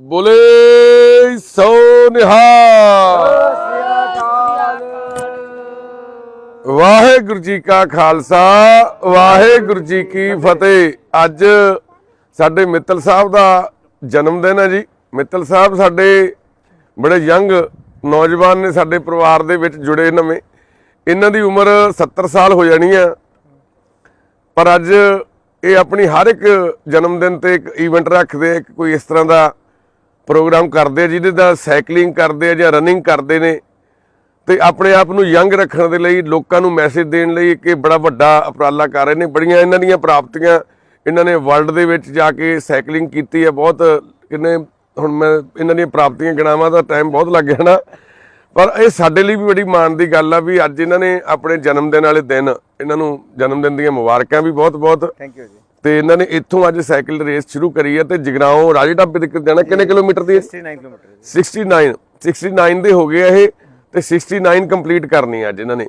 ਬੋਲੇ ਸੋ ਨਿਹਾਲ ਵਾਹਿਗੁਰੂ ਜੀ ਕਾ ਖਾਲਸਾ, ਵਾਹਿਗੁਰੂ ਜੀ ਕੀ ਫਤਿਹ। ਅੱਜ ਸਾਡੇ ਮਿੱਤਲ ਸਾਹਿਬ ਦਾ ਜਨਮ ਦਿਨ ਹੈ ਜੀ। ਮਿੱਤਲ ਸਾਹਿਬ, ਸਾਡੇ ਬੜੇ ਯੰਗ ਨੌਜਵਾਨ ਨੇ ਸਾਡੇ ਪਰਿਵਾਰ ਦੇ ਵਿੱਚ ਜੁੜੇ ਨਵੇਂ। ਇਹਨਾਂ ਦੀ ਉਮਰ 70 ਸਾਲ ਹੋ ਜਾਣੀ ਆ। ਪਰ ਅੱਜ ਇਹ ਆਪਣੀ ਹਰ ਇੱਕ ਜਨਮ ਦਿਨ ਤੇ ਇੱਕ ਇਵੈਂਟ ਰੱਖਦੇ ਇੱਕ ਕੋਈ ਇਸ ਤਰ੍ਹਾਂ ਦਾ ਪ੍ਰੋਗਰਾਮ ਕਰਦੇ ਆ, ਜਿਹਦੇ ਦਾ ਸਾਈਕਲਿੰਗ ਕਰਦੇ ਆ ਜਾਂ ਰਨਿੰਗ ਕਰਦੇ ਨੇ, ਤੇ ਆਪਣੇ ਆਪ ਨੂੰ ਯੰਗ ਰੱਖਣ ਦੇ ਲਈ, ਲੋਕਾਂ ਨੂੰ ਮੈਸੇਜ ਦੇਣ ਲਈ ਇੱਕ ਇਹ ਬੜਾ ਵੱਡਾ ਉਪਰਾਲਾ ਕਰ ਰਹੇ ਨੇ। ਬੜੀਆਂ ਇਹਨਾਂ ਦੀਆਂ ਪ੍ਰਾਪਤੀਆਂ ਇਹਨਾਂ ਨੇ ਵਰਲਡ ਦੇ ਵਿੱਚ ਜਾ ਕੇ ਸਾਈਕਲਿੰਗ ਕੀਤੀ ਹੈ ਬਹੁਤ ਇਹਨੇ, ਹੁਣ ਮੈਂ ਇਹਨਾਂ ਦੀਆਂ ਪ੍ਰਾਪਤੀਆਂ ਗਿਣਾਵਾਂ ਦਾ ਟਾਈਮ ਬਹੁਤ ਲੱਗ ਜਾਣਾ ਪਰ ਇਹ ਸਾਡੇ ਲਈ ਵੀ ਬੜੀ ਮਾਣ ਦੀ ਗੱਲ ਆ ਵੀ ਅੱਜ ਇਹਨਾਂ ਨੇ ਆਪਣੇ ਜਨਮ ਦਿਨ ਵਾਲੇ ਦਿਨ, ਇਹਨਾਂ ਨੂੰ ਜਨਮ ਦਿਨ ਦੀਆਂ ਮੁਬਾਰਕਾਂ ਵੀ ਬਹੁਤ ਬਹੁਤ ਥੈਂਕ ਯੂ ਜੀ। ਤੇ ਇਹਨਾਂ ਨੇ ਇੱਥੋਂ ਅੱਜ ਸਾਈਕਲ ਰੇਸ ਸ਼ੁਰੂ ਕਰੀ ਹੈ ਤੇ ਜਗਰਾਉਂ ਰਾਜੇ ਢਾਬੇ ਤੱਕ ਜਾਣਾ ਕਿੰਨੇ ਕਿਲੋਮੀਟਰ ਦੀ ਹੈ? 69 ਕਿਲੋਮੀਟਰ 69 69 ਦੇ ਹੋ ਗਏ ਇਹ ਤੇ 69 ਕੰਪਲੀਟ ਕਰਨੀ ਆ ਅੱਜ ਇਹਨਾਂ ਨੇ।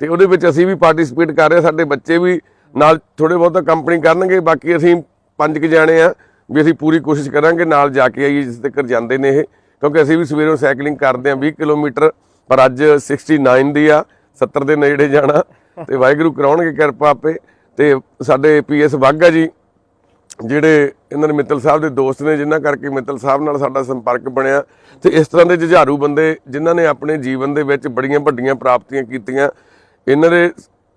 ਤੇ ਉਹਦੇ ਵਿੱਚ ਅਸੀਂ ਵੀ ਪਾਰਟਿਸਿਪੇਟ ਕਰ ਰਹੇ ਹਾਂ, ਸਾਡੇ ਬੱਚੇ ਵੀ ਨਾਲ ਥੋੜੇ ਬਹੁਤ ਕੰਪਨੀ ਕਰਨਗੇ ਬਾਕੀ ਅਸੀਂ ਪੰਜ ਕੁ ਜਾਣੇ ਆ ਵੀ ਅਸੀਂ ਪੂਰੀ ਕੋਸ਼ਿਸ਼ ਕਰਾਂਗੇ ਨਾਲ ਜਾ ਕੇ ਆਈਏ ਜਿਸ ਤੱਕ ਜਾਂਦੇ ਨੇ ਇਹ। ਕਿਉਂਕਿ ਅਸੀਂ ਵੀ ਸਵੇਰੋਂ ਸਾਈਕਲਿੰਗ ਕਰਦੇ ਆ 20 ਕਿਲੋਮੀਟਰ ਪਰ ਅੱਜ 69 ਦੀ ਆ 70 ਦੇ ਨੇੜੇ ਜਾਣਾ ਤੇ ਵਾਹਿਗੁਰੂ ਕਰਾਉਣਗੇ ਕਿਰਪਾ ਆਪੇ। ਤੇ ਸਾਡੇ ਪੀਐਸ ਬਾਗਾ ਜੀ, ਜਿਹੜੇ ਇਹਨਾਂ ਨੇ ਮਿੱਤਲ ਸਾਹਿਬ ਦੇ ਦੋਸਤ ਨੇ, ਜਿਨ੍ਹਾਂ ਕਰਕੇ ਮਿੱਤਲ ਸਾਹਿਬ ਨਾਲ ਸਾਡਾ ਸੰਪਰਕ ਬਣਿਆ। ਤੇ ਇਸ ਤਰ੍ਹਾਂ ਦੇ ਜੁਝਾਰੂ ਬੰਦੇ, ਜਿਨ੍ਹਾਂ ਨੇ ਆਪਣੇ ਜੀਵਨ ਦੇ ਵਿੱਚ ਬੜੀਆਂ ਵੱਡੀਆਂ ਪ੍ਰਾਪਤੀਆਂ ਕੀਤੀਆਂ। ਇਹਨਾਂ ਦੇ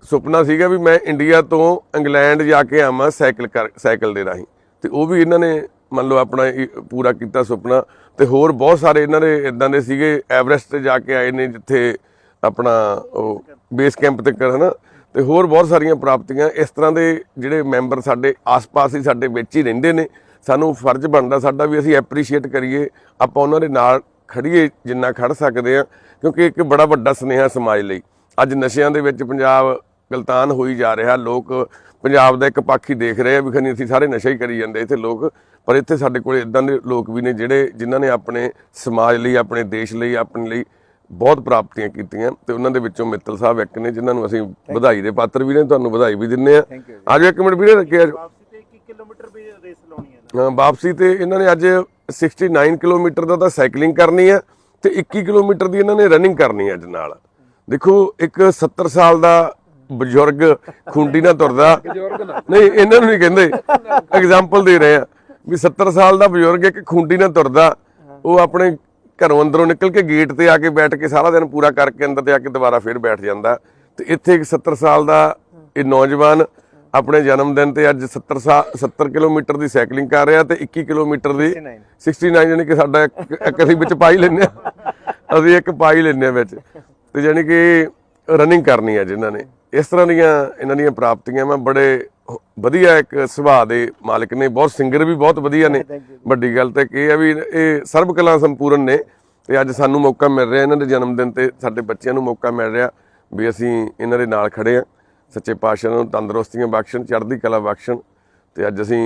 ਸੁਪਨਾ ਸੀਗਾ ਵੀ ਮੈਂ ਇੰਡੀਆ ਤੋਂ ਇੰਗਲੈਂਡ ਜਾ ਕੇ ਆਵਾਂ ਸਾਈਕਲ ਕਰ, ਸਾਈਕਲ ਦੇ ਰਾਹੀਂ। ਤੇ ਉਹ ਵੀ ਇਹਨਾਂ ਨੇ ਮੰਨ ਲਓ ਆਪਣਾ ਪੂਰਾ ਕੀਤਾ ਸੁਪਨਾ। ਤੇ ਹੋਰ ਬਹੁਤ ਸਾਰੇ ਇਹਨਾਂ ਦੇ ਇਦਾਂ ਦੇ ਸੀਗੇ, ਐਵਰੈਸਟ ਤੇ ਜਾ ਕੇ ਆਏ ਨੇ, ਜਿੱਥੇ ਆਪਣਾ ਉਹ ਬੇਸ ਕੈਂਪ ਤੇ ਕਰ, ਹਨਾ? ਤੇ ਹੋਰ ਬਹੁਤ ਸਾਰੀਆਂ ਪ੍ਰਾਪਤੀਆਂ ਇਸ ਤਰ੍ਹਾਂ ਦੇ ਜਿਹੜੇ ਮੈਂਬਰ ਸਾਡੇ ਆਸ-ਪਾਸ ਹੀ ਸਾਡੇ ਵਿੱਚ ਹੀ ਰਹਿੰਦੇ ਨੇ। ਸਾਨੂੰ ਫਰਜ਼ ਬਣਦਾ ਸਾਡਾ ਵੀ ਅਸੀਂ ਐਪਰੀਸ਼ੀਏਟ ਕਰੀਏ, ਆਪਾਂ ਉਹਨਾਂ ਦੇ ਨਾਲ ਖੜੀਏ ਜਿੰਨਾ ਖੜ ਸਕਦੇ ਆ ਕਿਉਂਕਿ ਇੱਕ ਬੜਾ ਵੱਡਾ ਸੁਨੇਹਾ ਸਮਾਜ ਲਈ। ਅੱਜ ਨਸ਼ਿਆਂ ਦੇ ਵਿੱਚ ਪੰਜਾਬ ਗਲਤਾਨ ਹੋਈ ਜਾ ਰਿਹਾ, ਲੋਕ ਪੰਜਾਬ ਦਾ ਇੱਕ ਪੱਖ ਹੀ ਦੇਖ ਰਹੇ ਆ ਵੀ ਖਨੀ ਅਸੀਂ ਸਾਰੇ ਨਸ਼ਾ ਹੀ ਕਰੀ ਜਾਂਦੇ ਇੱਥੇ ਲੋਕ, ਪਰ ਇੱਥੇ ਸਾਡੇ ਕੋਲ ਇਦਾਂ ਦੇ ਲੋਕ ਵੀ ਨੇ ਜਿਹੜੇ ਜਿਨ੍ਹਾਂ ਨੇ ਆਪਣੇ ਸਮਾਜ ਲਈ, ਆਪਣੇ ਦੇਸ਼ ਲਈ, ਆਪਣੇ ਲਈ ਬਹੁਤ ਪ੍ਰਾਪਤੀਆਂ ਕੀਤੀਆਂ ਤੇ ਉਹਨਾਂ ਦੇ ਵਿੱਚੋਂ ਮਿੱਤਲ ਸਾਹਿਬ ਇੱਕ ਨੇ ਜਿਨ੍ਹਾਂ ਨੂੰ ਅਸੀਂ ਵਧਾਈ ਦੇ ਪਾਤਰ ਵੀ ਨੇ ਤੁਹਾਨੂੰ ਵਧਾਈ ਵੀ ਦਿੰਨੇ ਆ ਆਜੋ ਇੱਕ ਮਿੰਟ ਵੀਰੇ ਰੱਖਿਆ ਵਾਪਸੀ ਤੇ 1 ਕਿਲੋਮੀਟਰ ਵੀ ਰੇਸ ਲਾਉਣੀ ਹੈ। ਨਾ ਹਾਂ, ਵਾਪਸੀ ਤੇ ਇਹਨਾਂ ਨੇ ਅੱਜ 69 ਕਿਲੋਮੀਟਰ ਦਾ ਤਾਂ ਸਾਈਕਲਿੰਗ ਕਰਨੀ ਆ ਤੇ 21 ਕਿਲੋਮੀਟਰ ਦੀ ਇਹਨਾਂ ਨੇ ਰਨਿੰਗ ਕਰਨੀ ਆ ਅੱਜ ਨਾਲ। ਦੇਖੋ ਇੱਕ 70 ਸਾਲ ਦਾ ਬਜ਼ੁਰਗ ਖੁੰਡੀ ਨਾਲ ਤੁਰਦਾ। ਨਹੀਂ ਇਹਨਾਂ ਨੂੰ ਨਹੀਂ ਕਹਿੰਦੇ। ਐਗਜ਼ਾਮਪਲ ਦੇ ਰਹੇ ਆ ਵੀ 70 ਸਾਲ ਦਾ ਬਜ਼ੁਰਗ ਇੱਕ ਖੁੰਡੀ ਨਾਲ ਤੁਰਦਾ ਉਹ ਆਪਣੇ ਘਰੋਂ ਅੰਦਰੋਂ ਨਿਕਲ ਕੇ ਗੇਟ ਤੇ ਆ ਕੇ ਬੈਠ ਕੇ ਸਾਰਾ ਦਿਨ ਪੂਰਾ ਕਰਕੇ ਅੰਦਰ ਤੇ ਆ ਕੇ ਦੁਬਾਰਾ ਫੇਰ ਬੈਠ ਜਾਂਦਾ। ਤੇ ਇੱਥੇ ਇੱਕ 70 ਸਾਲ ਦਾ ਇਹ ਨੌਜਵਾਨ ਆਪਣੇ ਜਨਮ ਦਿਨ ਤੇ ਅੱਜ 70 ਸਾਲ 70 ਕਿਲੋਮੀਟਰ ਦੀ ਸਾਈਕਲਿੰਗ ਕਰ ਰਿਹਾ ਤੇ 21 ਕਿਲੋਮੀਟਰ ਦੀ 69 69 ਯਾਨੀ ਕਿ ਸਾਡਾ ਇੱਕ ਅਸੀਂ ਵਿੱਚ ਪਾਈ ਲੈਨੇ ਆ ਅਸੀਂ ਇੱਕ ਪਾਈ ਲੈਨੇ ਆ ਵਿੱਚ। ਤੇ ਯਾਨੀ ਕਿ ਰਨਿੰਗ ਕਰਨੀ ਹੈ ਜਿਨ੍ਹਾਂ ਨੇ। ਇਸ ਤਰ੍ਹਾਂ ਦੀਆਂ ਇਹਨਾਂ ਦੀਆਂ ਪ੍ਰਾਪਤੀਆਂ ਮੈਂ ਬੜੇ ਵਧੀਆ ਇੱਕ ਸੁਭਾਅ ਦੇ ਮਾਲਕ ਨੇ ਬਹੁਤ ਸਿੰਗਰ ਵੀ ਬਹੁਤ ਵਧੀਆ ਨੇ। ਵੱਡੀ ਗੱਲ ਤਾਂ ਇਹ ਹੈ ਵੀ ਇਹ ਸਰਬ ਕਲਾ ਸੰਪੂਰਨ ਨੇ ਤੇ ਅੱਜ ਸਾਨੂੰ ਮੌਕਾ ਮਿਲ ਰਿਹਾ ਇਹਨਾਂ ਦੇ ਜਨਮ ਦਿਨ ਤੇ ਸਾਡੇ ਬੱਚਿਆਂ ਨੂੰ ਮੌਕਾ ਮਿਲ ਰਿਹਾ ਵੀ ਅਸੀਂ ਇਹਨਾਂ ਦੇ ਨਾਲ ਖੜੇ ਆ ਸੱਚੇ ਪਾਤਸ਼ਾਹ ਨੂੰ ਤੰਦਰੁਸਤੀਆਂ ਬਖਸ਼ਣ ਚੜ੍ਹਦੀ ਕਲਾ ਬਖਸ਼ਣ ਤੇ ਅੱਜ ਅਸੀਂ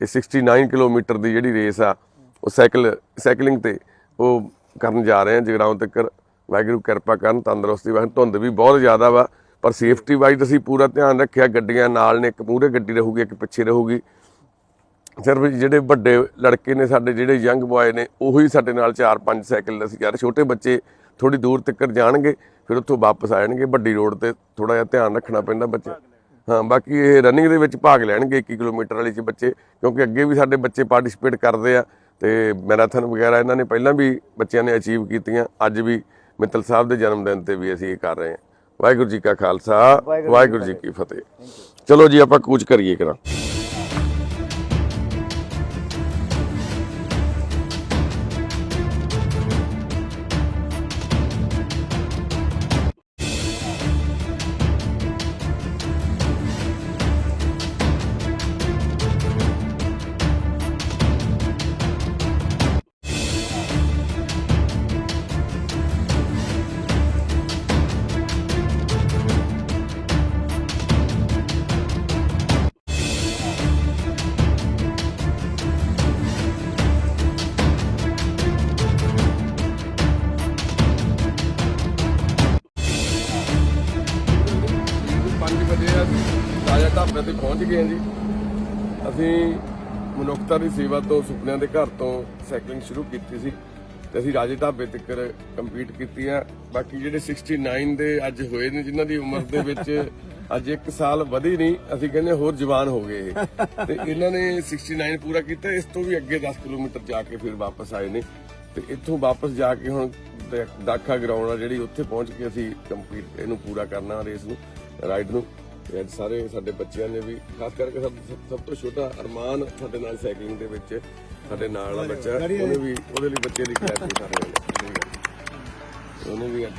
ਇਹ 69 ਕਿਲੋਮੀਟਰ ਦੀ ਜਿਹੜੀ ਰੇਸ ਆ ਉਹ ਸਾਈਕਲ ਸਾਈਕਲਿੰਗ ਤੇ ਉਹ ਕਰਨ ਜਾ ਰਹੇ ਹਾਂ। ਜਗਰਾਉਂ ਤੱਕ ਵਾਹਿਗੁਰੂ ਕਿਰਪਾ ਕਰਨ ਤੰਦਰੁਸਤੀ ਬਖਸ਼ਣ ਧੁੰਦ ਵੀ ਬਹੁਤ ਜ਼ਿਆਦਾ ਵਾ। ਪਰ ਸੇਫਟੀ ਵਾਈਜ਼ ਅਸੀਂ ਪੂਰਾ ਧਿਆਨ ਰੱਖਿਆ, ਗੱਡੀਆਂ ਨਾਲ ਨੇ, ਇੱਕ ਮੂਹਰੇ ਗੱਡੀ ਰਹੂਗੀ, ਇੱਕ ਪਿੱਛੇ ਰਹੂਗੀ। ਸਿਰਫ ਜਿਹੜੇ ਵੱਡੇ ਲੜਕੇ ਨੇ, ਸਾਡੇ ਜਿਹੜੇ ਯੰਗ ਬॉय ਨੇ, ਉਹੀ ਸਾਡੇ ਨਾਲ 4-5 ਸਾਈਕਲ ਅਸੀਂ ਯਾਰ ਛੋਟੇ ਬੱਚੇ ਥੋੜੀ ਦੂਰ ਤੱਕ ਜਾਣਗੇ, ਫਿਰ ਉੱਥੋਂ ਵਾਪਸ ਆ ਜਾਣਗੇ। ਵੱਡੀ ਰੋਡ ਤੇ ਥੋੜਾ ਜਿਹਾ ਧਿਆਨ ਰੱਖਣਾ ਪੈਂਦਾ ਬੱਚੇ ਹਾਂ, ਬਾਕੀ ਇਹ ਰਨਿੰਗ ਦੇ ਵਿੱਚ ਭਾਗ ਲੈਣਗੇ 21 ਕਿਲੋਮੀਟਰ ਵਾਲੀ ਚ ਬੱਚੇ, ਕਿਉਂਕਿ ਅੱਗੇ ਵੀ ਸਾਡੇ ਬੱਚੇ ਪਾਰਟਿਸਿਪੇਟ ਕਰਦੇ ਆ ਤੇ ਮੈਰਾਥਨ ਵਗੈਰਾ ਇਹਨਾਂ ਨੇ ਪਹਿਲਾਂ ਵੀ ਬੱਚਿਆਂ ਨੇ ਅਚੀਵ ਕੀਤੀਆਂ। ਅੱਜ ਵੀ ਮਿੱਤਲ ਸਾਹਿਬ ਦੇ ਜਨਮ ਦਿਨ ਤੇ ਵੀ ਅਸੀਂ ਇਹ ਕਰ ਰਹੇ ਹਾਂ। ਵਾਹਿਗੁਰੂ ਜੀ ਕਾ ਖਾਲਸਾ ਵਾਹਿਗੁਰੂ ਜੀ ਕੀ ਫਤਿਹ। ਚਲੋ ਜੀ ਆਪਾਂ ਕੂਚ ਕਰੀਏ ਕਰਾਂ ਤੇ ਪਹੁੰਚ ਗਏ ਹਾਂ ਜੀ। ਅਸੀਂ ਮਨੁੱਖਤਾ ਦੀ ਸੇਵਾ ਤੋਂ ਸੁਪਨਿਆਂ ਦੇ ਘਰ ਤੋਂ ਸਾਈਕਲਿੰਗ ਸ਼ੁਰੂ ਕੀਤੀ ਸੀ ਤੇ ਅਸੀਂ ਰਾਜੇ ਢਾਬੇ ਤੱਕ ਕੰਪਲੀਟ ਕੀਤੀ ਆ ਬਾਕੀ ਜਿਹੜੇ 69 ਦੇ ਅੱਜ ਹੋਏ ਨੇ, ਜਿਨ੍ਹਾਂ ਦੀ ਉਮਰ ਦੇ ਵਿੱਚ ਅੱਜ ਇੱਕ ਸਾਲ ਵਧੀ ਨਹੀਂ, ਅਸੀਂ ਕਹਿੰਦੇ ਹੋਰ ਜਵਾਨ ਹੋ ਗਏ ਇਹ। ਤੇ ਇਹਨਾਂ ਨੇ 69 ਪੂਰਾ ਕੀਤਾ, ਇਸ ਤੋਂ ਵੀ ਅੱਗੇ 10 ਕਿਲੋਮੀਟਰ ਜਾ ਕੇ ਫਿਰ ਵਾਪਸ ਆਏ ਨੇ। ਤੇ ਇੱਥੋਂ ਵਾਪਸ ਜਾ ਕੇ ਹੁਣ ਦਾਖਾ ਗਰਾਊਂਡ ਆ ਜਿਹੜੀ, ਉੱਥੇ ਪਹੁੰਚ ਕੇ ਅਸੀਂ ਕੰਪਲੀਟ ਇਹਨੂੰ ਪੂਰਾ ਕਰਨਾ ਰੇਸ ਨੂੰ ਰਾਈਡ ਨੂੰ। ਤੇ ਅੱਜ ਸਾਰੇ ਸਾਡੇ ਬੱਚਿਆਂ ਨੇ ਵੀ ਖਾਸ ਕਰਕੇ ਸਭ ਸਭ ਤੋਂ ਛੋਟਾ ਅਰਮਾਨ ਸਾਡੇ ਨਾਲ ਸਾਈਕਲਿੰਗ ਦੇ ਵਿੱਚ ਸਾਡੇ ਨਾਲ ਆ ਬੱਚਾ। ਉਹਨੇ ਵੀ ਉਹਦੇ ਲਈ ਬੱਚੇ ਦੀ ਖੈਰ ਨਹੀਂ ਕਰ ਰਹੇ ਨੇ ਉਹਨੇ ਵੀ ਅੱਜ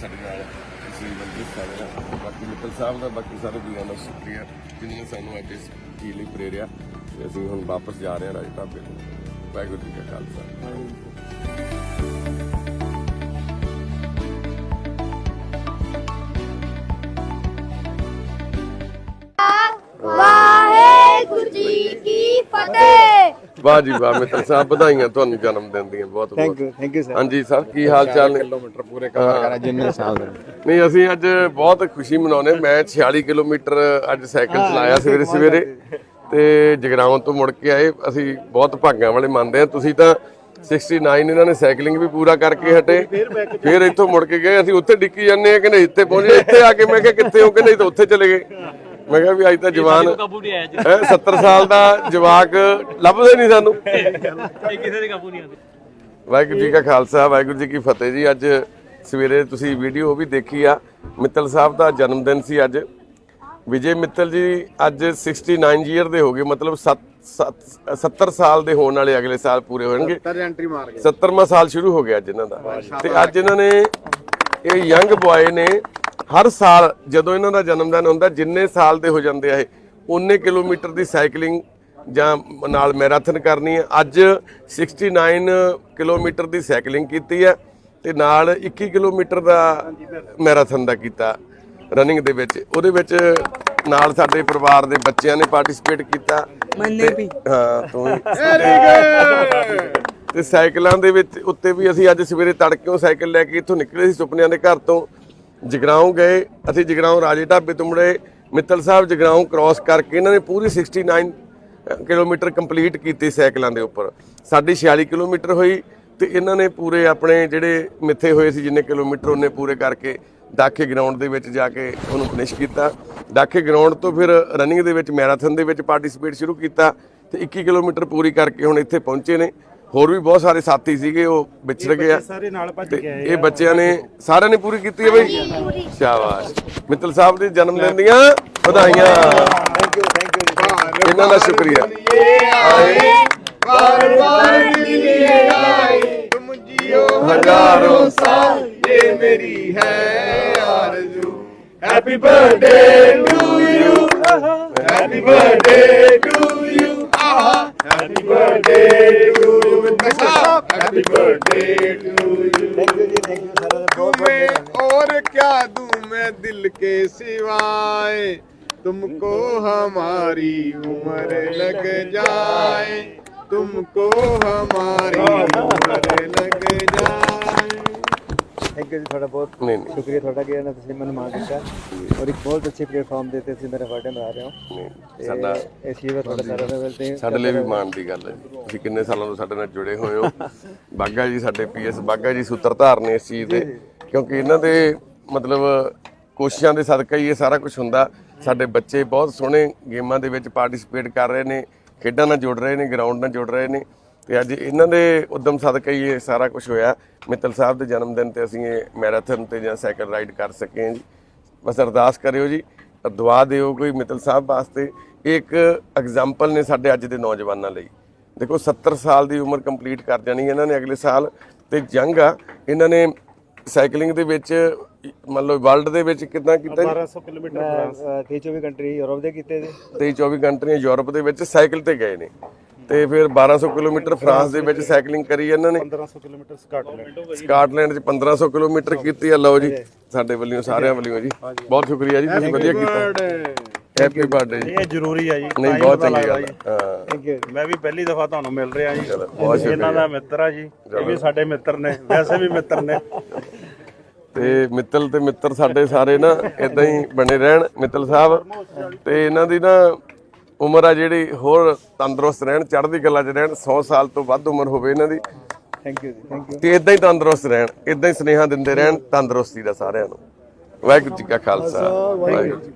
ਸਾਡੇ ਨਾਲ ਅਸੀਂ ਬੰਦੀ ਸਾਰੇ ਨਾਲ ਬਾਕੀ ਮਿੱਤਲ ਸਾਹਿਬ ਦਾ ਬਾਕੀ ਸਾਰੇ ਵੀਰਾਂ ਦਾ ਸ਼ੁਕਰੀਆ ਜਿਨ੍ਹਾਂ ਨੇ ਸਾਨੂੰ ਅੱਜ ਇਸ ਚੀਜ਼ ਲਈ ਪ੍ਰੇਰਿਆ ਤੇ ਅਸੀਂ ਹੁਣ ਵਾਪਸ ਜਾ ਰਹੇ ਹਾਂ ਰਾਜ ਢਾਬੇ ਨੂੰ ਵਾਹਿਗੁਰੂ ਜੀ ਕਾ ਖਾਲਸਾ। ਫਤਿਹ। ਵਾਹ ਜੀ ਵਾਹ ਮਿੱਤਲ ਸਾਹਿਬ ਵਧਾਈਆਂ ਤੁਹਾਨੂੰ ਜਨਮ ਦਿਨ ਦੀਆਂ ਬਹੁਤ ਬਹੁਤ। ਯੂ ਥੈਂਕ ਯੂ ਸਰ ਹਾਂਜੀ ਸਰ ਕੀ ਹਾਲ ਚਾਲ ਨੇ? ਕਿਲੋਮੀਟਰ ਪੂਰੇ ਕਵਰ ਕਰਾ ਜਿੰਨੇ ਸਾਲ ਦੇ। ਨਹੀਂ ਅਸੀਂ ਅੱਜ ਬਹੁਤ ਖੁਸ਼ੀ ਮਨਾਉਨੇ ਮੈਂ 46 ਕਿਲੋਮੀਟਰ ਅੱਜ ਸਾਈਕਲ ਚਲਾਇਆ ਸਵੇਰੇ ਸਵੇਰੇ ਤੇ ਜਗਰਾਉਂ ਤੋਂ ਮੁੜ ਕੇ ਆਏ। ਅਸੀਂ ਬਹੁਤ ਭਾਗਾਂ ਵਾਲੇ ਮੰਨਦੇ ਆ ਤੁਸੀਂ ਤਾਂ 69 ਇਹਨਾਂ ਨੇ ਸਾਈਕਲਿੰਗ ਵੀ ਪੂਰਾ ਕਰਕੇ ਹਟੇ। ਫਿਰ ਇੱਥੋਂ ਮੁੜ ਕੇ ਗਏ। ਅਸੀਂ ਉੱਥੇ ਡਿੱਕੀ ਜਾਂਦੇ ਆ ਕਹਿੰਦੇ ਇੱਥੇ ਪਹੁੰਚੇ। ਇੱਥੇ ਆ ਕੇ ਮੈਂ ਕਿਹਾ ਕਿੱਥੇ ਹੋ ਕਹਿੰਦੇ ਨਹੀਂ ਤਾਂ ਉੱਥੇ ਚਲੇ ਗਏ। ਮੈਂ ਕਿਹਾ ਵੀ ਅੱਜ ਤਾਂ ਜਵਾਨ ਹੈ 70 ਸਾਲ ਦਾ ਜਵਾਕ ਲੱਭਦੇ ਨਹੀਂ ਸਾਨੂੰ। ਕਿਸੇ ਦੇ ਕਾਬੂ ਨਹੀਂ ਆਉਂਦੇ। ਵਾਹਿਗੁਰੂ ਜੀ ਕਾ ਖਾਲਸਾ ਵਾਹਿਗੁਰੂ ਜੀ ਕੀ ਫਤਿਹ ਜੀ। ਅੱਜ ਸਵੇਰੇ ਤੁਸੀਂ ਵੀਡੀਓ ਵੀ ਦੇਖੀ ਆ। ਮਿੱਤਲ ਸਾਹਿਬ ਦਾ ਜਨਮ ਦਿਨ ਸੀ ਅੱਜ। ਵਿਜੇ ਮਿੱਤਲ ਜੀ ਅੱਜ 69 ਈਅਰ ਦੇ ਹੋ ਗਏ ਮਤਲਬ 70 ਸਾਲ ਦੇ ਹੋਣ ਵਾਲੇ ਅਗਲੇ ਸਾਲ ਪੂਰੇ ਹੋਣਗੇ। ਸਰ ਐਂਟਰੀ ਮਾਰ ਗਏ। 70ਵਾਂ ਸਾਲ ਸ਼ੁਰੂ ਹੋ ਗਿਆ ਅੱਜ ਇਹਨਾਂ ਦਾ। ਤੇ ਅੱਜ ਇਹਨਾਂ ਨੇ ਇਹ ਯੰਗ ਬੁਆਏ ਨੇ ਹਰ ਸਾਲ ਜਦੋਂ ਇਹਨਾਂ ਦਾ ਜਨਮ ਦਿਨ ਹੁੰਦਾ ਜਿੰਨੇ ਸਾਲ ਦੇ ਹੋ ਜਾਂਦੇ ਆ ਇਹ ਉਨੇ ਕਿਲੋਮੀਟਰ ਦੀ ਸਾਈਕਲਿੰਗ ਜਾਂ ਨਾਲ ਮੈਰਾਥਨ ਕਰਨੀ ਹੈ ਅੱਜ 69 ਕਿਲੋਮੀਟਰ ਦੀ ਸਾਈਕਲਿੰਗ ਕੀਤੀ ਹੈ ਤੇ ਨਾਲ 21 ਕਿਲੋਮੀਟਰ ਦਾ ਮੈਰਾਥਨ ਦਾ ਕੀਤਾ ਰਨਿੰਗ ਦੇ ਵਿੱਚ। ਉਹਦੇ ਵਿੱਚ ਨਾਲ ਸਾਡੇ ਪਰਿਵਾਰ ਦੇ ਬੱਚਿਆਂ ਨੇ ਪਾਰਟਿਸਿਪੇਟ ਕੀਤਾ। ਮੈਨੇ ਵੀ। ਹਾਂ ਤੂੰ ਤੇ ਸਾਈਕਲਾਂ ਦੇ ਵਿੱਚ ਉੱਤੇ ਵੀ ਅਸੀਂ ਅੱਜ ਸਵੇਰੇ ਤੜਕਿਓਂ ਸਾਈਕਲ ਲੈ ਕੇ ਇੱਥੋਂ ਨਿਕਲੇ ਸੀ ਸੁਪਨਿਆਂ ਦੇ ਘਰ ਤੋਂ। ਜਗਰਾਉਂ ਗਏ, ਅਸੀਂ ਜਗਰਾਉਂ ਰਾਜੇ ਢਾਬੇ ਤੋਂ ਮੁੜੇ ਮਿੱਤਲ ਸਾਹਿਬ ਜਗਰਾਉਂ ਕ੍ਰਾਸ ਕਰਕੇ ਇਹਨਾਂ ਨੇ ਪੂਰੀ 69 ਕਿਲੋਮੀਟਰ ਕੰਪਲੀਟ ਕੀਤੀ ਸਾਈਕਲਾਂ ਦੇ ਉੱਪਰ। ਸਾਡੀ 46 ਕਿਲੋਮੀਟਰ ਹੋਈ ਤੇ ਇਹਨਾਂ ਨੇ ਪੂਰੇ ਆਪਣੇ ਜਿਹੜੇ ਮਿੱਥੇ ਹੋਏ ਸੀ, ਜਿੰਨੇ ਕਿਲੋਮੀਟਰ ਉਹਨੇ ਪੂਰੇ ਕਰਕੇ ਦਾਖੇ ਗਰਾਊਂਡ ਦੇ ਵਿੱਚ ਜਾ ਕੇ ਉਹਨੂੰ ਫਿਨਿਸ਼ ਕੀਤਾ। ਦਾਖੇ ਗਰਾਊਂਡ ਤੋਂ ਫਿਰ ਰਨਿੰਗ ਦੇ ਵਿੱਚ ਮੈਰਾਥਨ ਦੇ ਵਿੱਚ ਪਾਰਟਿਸਿਪੇਟ ਸ਼ੁਰੂ ਕੀਤਾ ਤੇ 21 ਕਿਲੋਮੀਟਰ ਪੂਰੀ ਕਰਕੇ ਹੁਣ ਇੱਥੇ ਪਹੁੰਚੇ ਨੇ। ਹੋਰ ਵੀ ਬਹੁਤ ਸਾਰੇ ਸਾਥੀ ਸੀਗੇ ਉਹ ਵਿਛੜ ਗਏ ਆ। ਸਾਰੇ ਨਾਲ ਭੱਜ ਆਏ ਇਹ ਬੱਚਿਆਂ ਨੇ ਸਾਰਿਆਂ ਨੇ ਪੂਰੀ ਕੀਤੀ ਹੈ ਬਈ? ਸ਼ਾਬਾਸ਼। ਮਿੱਤਲ ਸਾਹਿਬ ਦੇ ਜਨਮ ਦਿਨ ਦੀਆਂ ਵਧਾਈਆਂ। ਥੈਂਕ ਯੂ ਥੈਂਕ ਯੂ ਇਹਨਾਂ ਦਾ ਸ਼ੁਕਰੀਆ। ਬਾਰ ਬਾਰ ਦਿਲੇ ਆਏ ਤੁਮ ਜਿਓ ਹਜ਼ਾਰੋਂ ਸਾਲ ਇਹ ਮੇਰੀ ਹੈ Arzoo. Happy birthday to you happy birthday to you ਆਹਾ happy birthday to you happy birthday to you thank you ਜੀ ਥੈਂਕ ਯੂ ਸਾਰਾ तुम्हें और क्या दूं मैं दिल के सिवाय तुमको हमारी उम्र लग जाए तुमको हमारी उम्र लग जाए ਥੈਂਕ ਯੂ ਜੀ ਤੁਹਾਡਾ ਬਹੁਤ ਨਹੀਂ ਨਹੀਂ। ਸ਼ੁਕਰੀਆ ਤੁਹਾਡਾ ਕਿ ਇਹਨਾਂ ਤੁਸੀਂ ਮੈਨੂੰ ਮਾਣ ਦਿੱਤਾ। ਔਰ ਇੱਕ ਬਹੁਤ ਅੱਛੇ ਪਲੇਟਫਾਰਮ ਦੇ ਤੇ ਤੁਸੀਂ ਮੇਰਾ ਬਰਥਡੇ ਮਨਾ ਰਹੇ ਹੋ। ਨਹੀਂ ਸਾਡਾ ਇਹ ਆਸ਼ੀਰਵਾਦ ਤੁਹਾਡਾ ਸਾਰਾ ਦਾ ਮਿਲਦੇ ਸਾਡੇ ਲਈ ਵੀ ਮਾਣ ਦੀ ਗੱਲ ਹੈ। ਤੁਸੀਂ ਕਿੰਨੇ ਸਾਲਾਂ ਤੋਂ ਸਾਡੇ ਨਾਲ ਜੁੜੇ ਹੋਏ ਹੋ। ਬਾਗਾ ਜੀ ਸਾਡੇ ਪੀਐਸ ਬਾਗਾ ਜੀ ਸੂਤਰਧਾਰ ਨੇ ਇਸ ਚੀਜ਼ ਦੇ। ਕਿਉਂਕਿ ਇਹਨਾਂ ਦੇ ਮਤਲਬ ਕੋਸ਼ਿਸ਼ਾਂ ਦੇ ਸਦਕਾ ਹੀ ਇਹ ਸਾਰਾ ਕੁਝ ਹੁੰਦਾ। ਸਾਡੇ ਬੱਚੇ ਬਹੁਤ ਸੋਹਣੇ ਗੇਮਾਂ ਦੇ ਵਿੱਚ ਪਾਰਟਿਸਿਪੇਟ ਕਰ ਰਹੇ ਨੇ। ਖੇਡਾਂ ਨਾਲ ਜੁੜ ਰਹੇ ਨੇ ਗਰਾਊਂਡ ਨਾਲ ਜੁੜ ਰਹੇ ਨੇ। ਤੇ ਅੱਜ ਇਹਨਾਂ ਦੇ ਉਦਮ ਸਦਕਾ ਹੀ ਇਹ ਸਾਰਾ ਕੁਝ ਹੋਇਆ। ਮਿੱਤਲ ਸਾਹਿਬ ਦੇ ਜਨਮ ਦਿਨ ਤੇ ਅਸੀਂ ਇਹ ਮੈਰਾਥਨ ਤੇ ਜਾਂ ਸਾਈਕਲ ਰਾਈਡ ਕਰ ਸਕੇ ਜੀ। ਬਸ ਅਰਦਾਸ ਕਰਿਓ ਜੀ ਦੁਆ ਦਿਓ ਕੋਈ ਮਿੱਤਲ ਸਾਹਿਬ ਵਾਸਤੇ। ਇਹ ਇੱਕ ਐਗਜ਼ਾਮਪਲ ਨੇ ਸਾਡੇ ਅੱਜ ਦੇ ਨੌਜਵਾਨਾਂ ਲਈ। ਦੇਖੋ 70 ਸਾਲ ਦੀ ਉਮਰ ਕੰਪਲੀਟ ਕਰ ਜਾਣੀ ਇਹਨਾਂ ਨੇ ਅਗਲੇ ਸਾਲ। ਤੇ ਜੰਗ ਆ ਇਹਨਾਂ ਨੇ ਸਾਈਕਲਿੰਗ ਦੇ ਵਿੱਚ ਮੰਨ ਲਓ ਵਰਲਡ ਦੇ ਵਿੱਚ ਕਿੰਨਾ ਕੀਤਾ ਜੀ? 1200 ਕਿਲੋਮੀਟਰ ਫਰਾਂਸ ਮੈਂ 23 24 ਕੰਟਰੀ ਯੂਰਪ ਦੇ ਕੀਤੇ ਜੀ 23 24 ਕੰਟਰੀਆਂ ਯੂਰਪ ਦੇ ਵਿੱਚ ਸਾਈਕਲ ਤੇ ਗਏ ਨੇ। ਤੇ ਫਿਰ 1200 ਕਿਲੋਮੀਟਰ ਫਰਾਂਸ ਦੇ ਵਿੱਚ ਸਾਈਕਲਿੰਗ ਕਰੀ ਇਹਨਾਂ ਨੇ। 1500 ਕਿਲੋਮੀਟਰ ਸਕਾਟਲੈਂਡ। ਸਕਾਟਲੈਂਡ 'ਚ 1500 ਕਿਲੋਮੀਟਰ ਕੀਤੀ ਆ ਲਓ ਜੀ ਸਾਡੇ ਵੱਲੋਂ ਸਾਰਿਆਂ ਵੱਲੋਂ ਜੀ। ਬਹੁਤ ਸ਼ੁਕਰੀਆ ਜੀ ਤੁਸੀਂ ਵਧੀਆ ਕੀਤਾ। ਹੈਪੀ ਬਰਥਡੇ ਜੀ। ਇਹ ਜ਼ਰੂਰੀ ਆ ਜੀ। ਨਹੀਂ ਬਹੁਤ ਚੰਗੀ ਗੱਲ ਹੈ। ਮੈਂ ਵੀ ਪਹਿਲੀ ਦਫਾ ਤੁਹਾਨੂੰ ਮਿਲ ਰਿਹਾ ਜੀ। ਇਹਨਾਂ ਦਾ ਮਿੱਤਰ ਆ ਜੀ। ਇਹ ਵੀ ਸਾਡੇ ਮਿੱਤਰ ਨੇ। ਵੈਸੇ ਵੀ ਮਿੱਤਰ ਨੇ। ਤੇ ਮਿੱਤਲ ਤੇ ਮਿੱਤਰ ਸਾਡੇ ਸਾਰੇ ਨਾ ਇਦਾਂ ਹੀ ਬਣੇ ਰਹਿਣ ਮਿੱਤਲ ਸਾਹਿਬ। ਤੇ ਇਹਨਾਂ ਦੀ ਨਾ ਉਮਰ ਆ ਜਿਹੜੀ ਹੋਰ ਤੰਦਰੁਸਤ ਰਹਿਣ ਚੜ੍ਹਦੀ ਕਲਾ 'ਚ ਰਹਿਣ 100 ਸਾਲ ਤੋਂ ਵੱਧ ਉਮਰ ਹੋਵੇ ਇਹਨਾਂ ਦੀ। ਥੈਂਕ ਯੂ ਜੀ ਥੈਂਕ ਯੂ ਤੇ ਇਦਾਂ ਹੀ ਤੰਦਰੁਸਤ ਰਹਿਣ ਇਦਾਂ ਹੀ ਸੁਨੇਹਾ ਦਿੰਦੇ ਰਹਿਣ ਤੰਦਰੁਸਤੀ ਦਾ ਸਾਰਿਆਂ ਨੂੰ। ਵਾਹਿਗੁਰੂ ਜੀ ਕਾ ਖਾਲਸਾ। ਵਾਹਿਗੁਰੂ ਜੀ